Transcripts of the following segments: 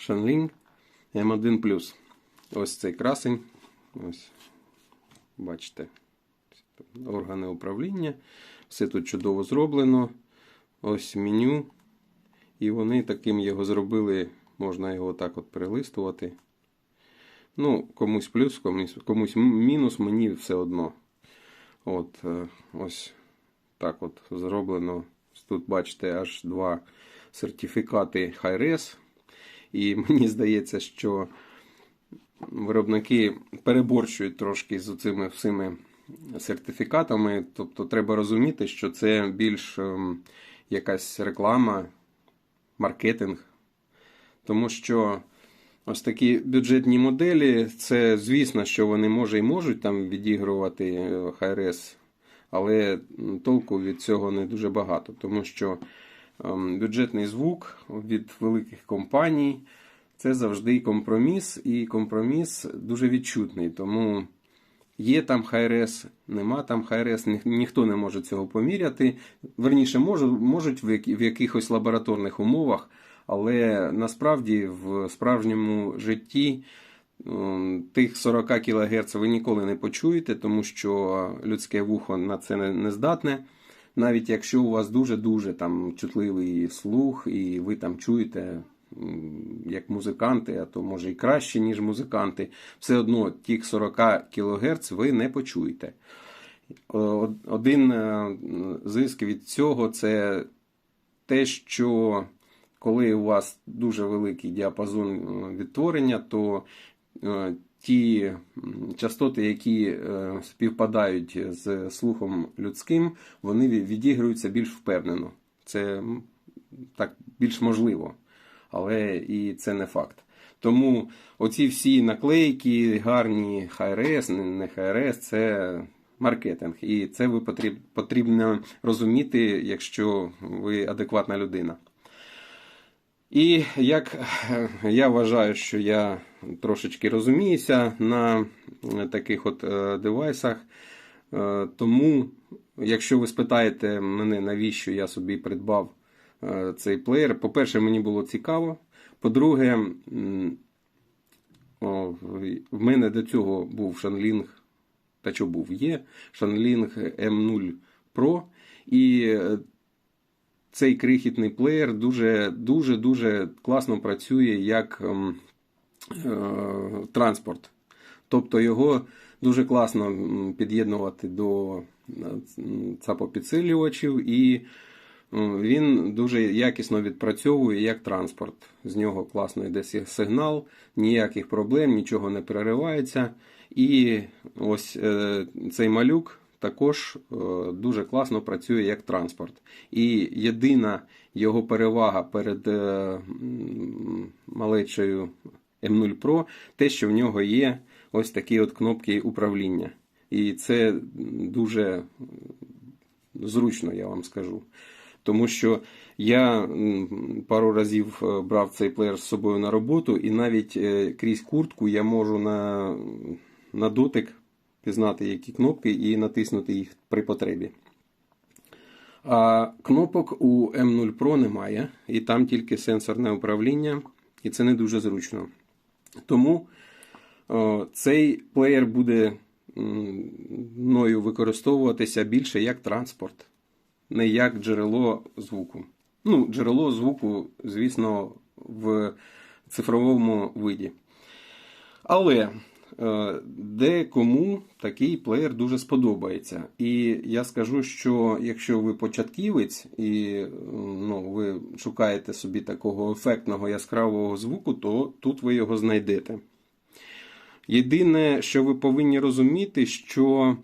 Shanling M1 Ось цей красень. Ось. Бачите. Органи управління. Все тут чудово зроблено. Ось меню. І вони таким його зробили. Можна його так от перелистувати. Ну, комусь плюс, комусь, комусь мінус, мені все одно. От, е, ось так от зроблено. Тут бачите аж два сертифікати Hi-Res. І мені здається, що виробники переборщують трошки з цими всіми сертифікатами. Тобто треба розуміти, що це більш ем, якась реклама, маркетинг. Тому що ось такі бюджетні моделі, це звісно, що вони може і можуть там відігрувати е, Hi-Res, але толку від цього не дуже багато, тому що бюджетний звук від великих компаній це завжди компроміс, і компроміс дуже відчутний. Тому є там Hi-Res, нема там ні- ніхто не може цього поміряти. Верніше, можу- можуть в якихось лабораторних умовах, але насправді в справжньому житті тих 40 кГц ви ніколи не почуєте, тому що людське вухо на це не здатне. Навіть якщо у вас дуже-дуже там чутливий слух, і ви там чуєте як музиканти, а то може і краще, ніж музиканти, все одно тих 40 кГц ви не почуєте. Один е, зиск від цього це те, що коли у вас дуже великий діапазон е, відтворення, то е, ті частоти, які е, співпадають з слухом людським, вони відігруються більш впевнено. Це так більш можливо, але і це не факт. Тому оці всі наклейки, гарні Hi-Res, не- Hi-Res, це маркетинг. І це ви потрібно розуміти, якщо ви адекватна людина. І як е, я вважаю, що я трошечки розуміюся на е, таких от е, девайсах, е, тому, якщо ви спитаєте мене, навіщо я собі придбав цей плеєр, по-перше, мені було цікаво. По-друге, в- мене до цього був Shanling, та що був, є Shanling M0 Pro. І цей крихітний плеєр дуже дуже класно працює як транспорт. Тобто його дуже класно під'єднувати до е, цапопідсилювачів, і він дуже якісно відпрацьовує як транспорт. З нього класно йде сигнал, ніяких проблем, нічого не переривається. І ось е, цей малюк також е, дуже класно працює як транспорт. І єдина його перевага перед е, малечою M0 Pro те, що в нього є ось такі от кнопки управління. І це дуже зручно, я вам скажу. Тому що я пару разів е, брав цей плеєр з собою на роботу, і навіть е, крізь куртку я можу на, на дотик пізнати, які кнопки, і натиснути їх при потребі. А кнопок у M0 Pro немає, і там тільки сенсорне управління, і це не дуже зручно. Тому о, цей плеєр буде мною використовуватися більше як транспорт, не як джерело звуку. Ну, джерело звуку, звісно, в цифровому виді. Але е, декому такий плеєр дуже сподобається. І я скажу, що якщо ви початківець і е, ну, ви шукаєте собі такого ефектного яскравого звуку, то тут ви його знайдете. Єдине, що ви повинні розуміти, що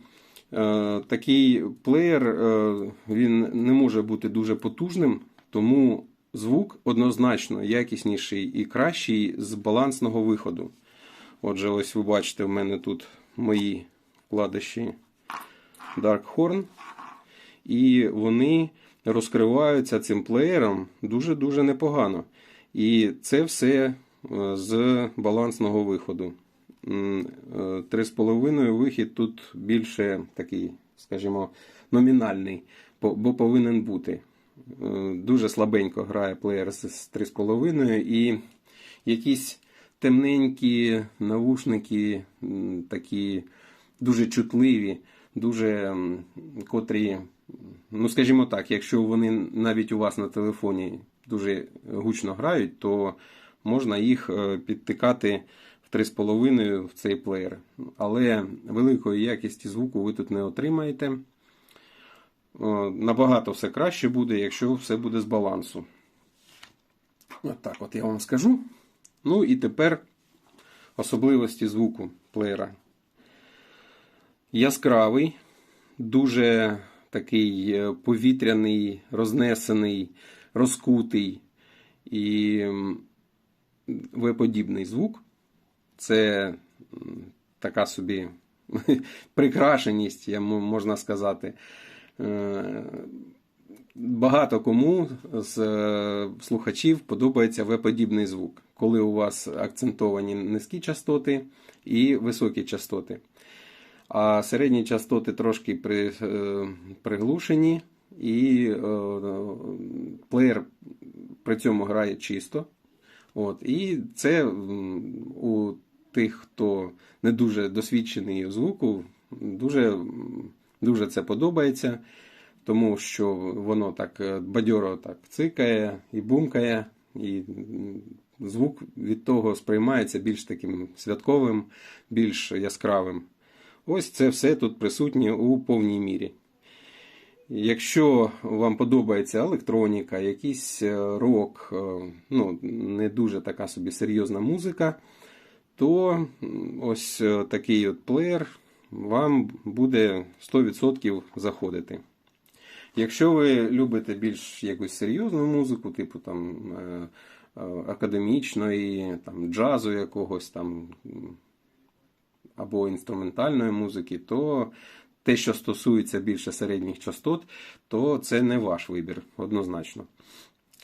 е, такий плеєр е, він не може бути дуже потужним, тому звук однозначно якісніший і кращий з балансного виходу. Отже, ось ви бачите, в мене тут мої вкладиші Dark і вони розкриваються цим плеєром дуже-дуже непогано. І це все е, з балансного виходу. Е, 3,5 вихід тут більше такий, скажімо, номінальний, бо повинен бути. Е, Дуже слабенько грає плеєр з 3,5 і якісь темненькі навушники, такі дуже чутливі, дуже котрі, ну скажімо так, якщо вони навіть у вас на телефоні дуже гучно грають, то можна їх е, підтикати в 3,5 в цей плеєр. Але великої якісті звуку ви тут не отримаєте. Набагато все краще буде, якщо все буде з балансу. От так от я вам скажу. Ну і тепер особливості звуку плеєра. Яскравий, дуже такий е, повітряний, рознесений, розкутий і м, V-подібний звук. Це така собі прикрашеність, можна сказати. Е, Багато кому з е, слухачів подобається V-подібний звук, коли у вас акцентовані низькі частоти і високі частоти. А середні частоти трошки при, е, приглушені, і е, плеєр при цьому грає чисто. От, і це у тих, хто не дуже досвідчений у звуку, дуже, дуже це подобається, тому що воно так е, бадьоро так цикає і бумкає, і звук від того сприймається більш таким святковим, більш яскравим. Ось це все тут присутнє у повній мірі. Якщо вам подобається електроніка, якийсь е, рок, е, ну, не дуже така собі серйозна музика, то ось е, такий от плеєр вам буде 100% заходити. Якщо ви любите більш якусь серйозну музику, типу там академічної, там, джазу якогось там або інструментальної музики, то те, що стосується більше середніх частот, то це не ваш вибір, однозначно.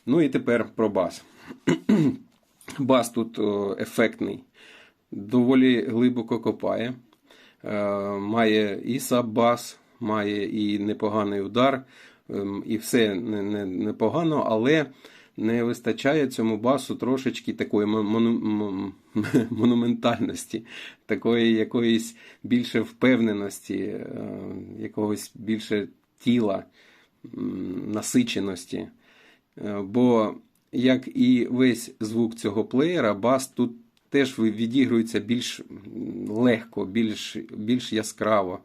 Ну і тепер про бас. Бас тут ефектний, доволі глибоко копає, е, має і саб-бас, має і непоганий удар, ем, і все не- не- непогано, але не вистачає цьому басу трошечки такої мон- мону- монументальності, такої якоїсь більше впевненості, е, якогось більше тіла, насиченості. Е, Бо, як і весь звук цього плеєра, бас тут теж відігрується більш легко, більш, більш яскраво.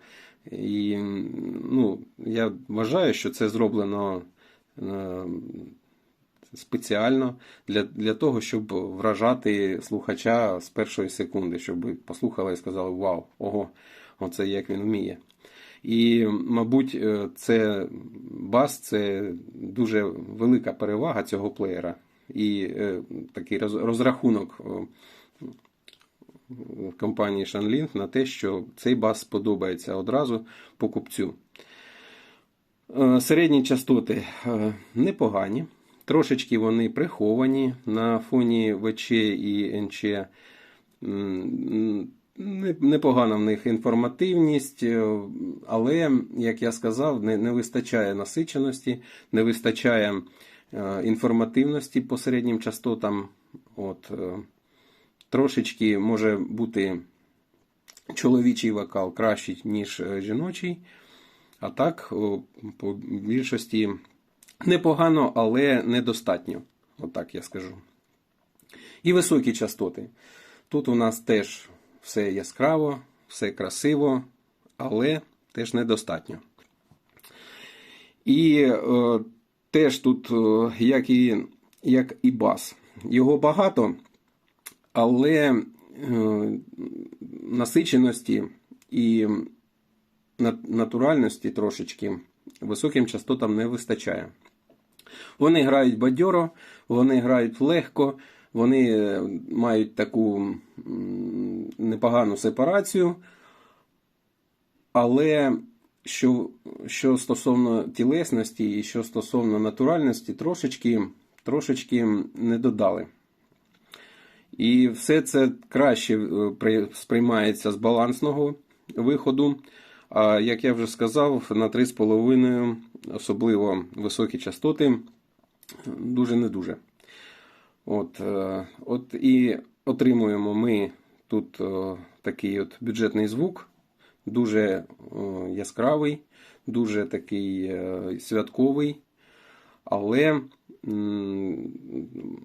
І ну, я вважаю, що це зроблено е, спеціально для, для того, щоб вражати слухача з першої секунди, щоб послухали і сказали Вау, ого, оце як він вміє. І, мабуть, е, це бас це дуже велика перевага цього плеєра. І е, такий роз- розрахунок е, компанії Shanling на те, що цей бас сподобається одразу покупцю. Середні частоти непогані. Трошечки вони приховані на фоні ВЧ і НЧ. Непогана в них інформативність, е, але, як я сказав, не, не вистачає насиченості, не вистачає е, інформативності по середнім частотам. От, е, трошечки може бути чоловічий вокал кращий, ніж жіночий. А так, по більшості непогано, але недостатньо. Отак я скажу. І високі частоти. Тут у нас теж все яскраво, все красиво, але теж недостатньо. І е, теж тут, е, як і, як і бас, його багато, але е, насиченості і натуральності трошечки високим частотам не вистачає. Вони грають бадьоро, вони грають легко, вони е, мають таку непогану сепарацію. Але що, що стосовно тілесності і що стосовно натуральності, трошечки, трошечки не додали. І все це краще е, сприймається з балансного виходу. А як я вже сказав, на 3,5 особливо високі частоти. Дуже не дуже. От, е, от і отримуємо ми тут е, такий от бюджетний звук, дуже е, яскравий, дуже такий святковий, але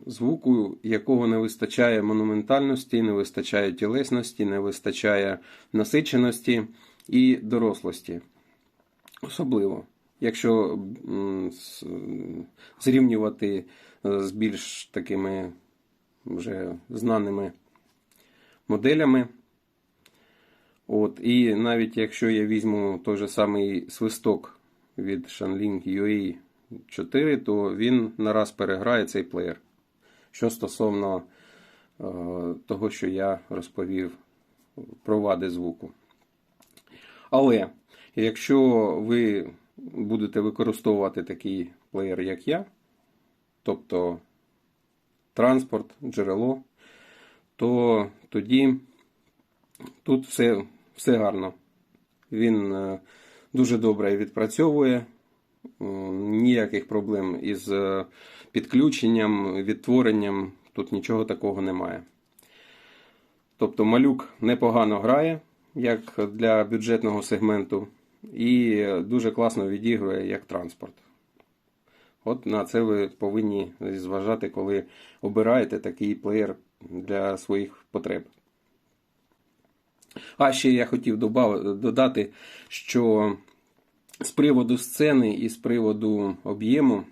звуку, якого не вистачає монументальності, не вистачає тілесності, не вистачає насиченості і дорослості. Особливо, якщо зрівнювати е, з більш такими вже знаними моделями. От, і навіть якщо я візьму той же самий свисток від Shanling UA 4, то він нараз переграє цей плеєр. Що стосовно е, того, що я розповів про вади звуку. Але якщо ви будете використовувати такий плеєр, як я, тобто транспорт, джерело, то тоді тут все, все гарно. Він е, дуже добре відпрацьовує, ніяких проблем із е, підключенням, відтворенням, тут нічого такого немає. Тобто малюк непогано грає, як для бюджетного сегменту, і дуже класно відігрує як транспорт. От на це ви повинні зважати, коли обираєте такий плеєр для своїх потреб. А ще я хотів додати, що з приводу сцени і з приводу об'єму,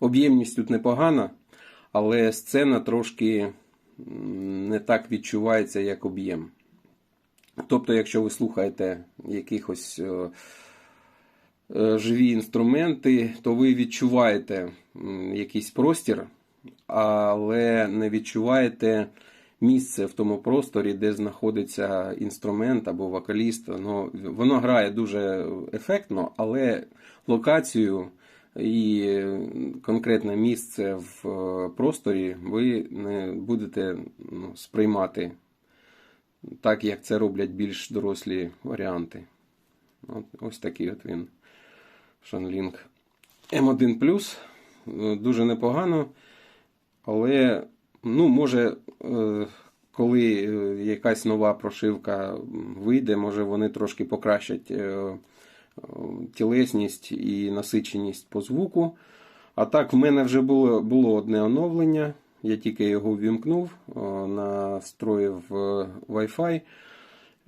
об'ємність тут непогана, але сцена трошки не так відчувається, як об'єм. Тобто, якщо ви слухаєте якихось е, е, живі інструменти, то ви відчуваєте якийсь простір, але не відчуваєте місце в тому просторі, де знаходиться інструмент або вокаліст. Ну, воно грає дуже ефектно, але локацію і конкретне місце в е, просторі ви не будете ну, сприймати так, як це роблять більш дорослі варіанти. От, ось такий от він. Shanling M1 Е, дуже непогано, але ну, може, е, коли е, якась нова прошивка вийде, може вони трошки покращать тілесність і насиченість по звуку. А так, в мене вже було, було одне оновлення. Я тільки його ввімкнув, настроїв е, Wi-Fi.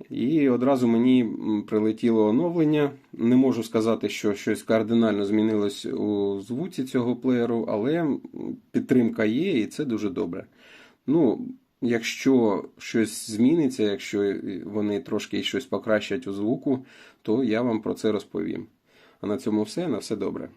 І одразу мені прилетіло оновлення. Не можу сказати, що щось кардинально змінилось у звуці цього плеєру, але підтримка є, і це дуже добре. Ну, якщо щось зміниться, якщо вони трошки щось покращать у звуку, то я вам про це розповім. А на цьому все. На все добре.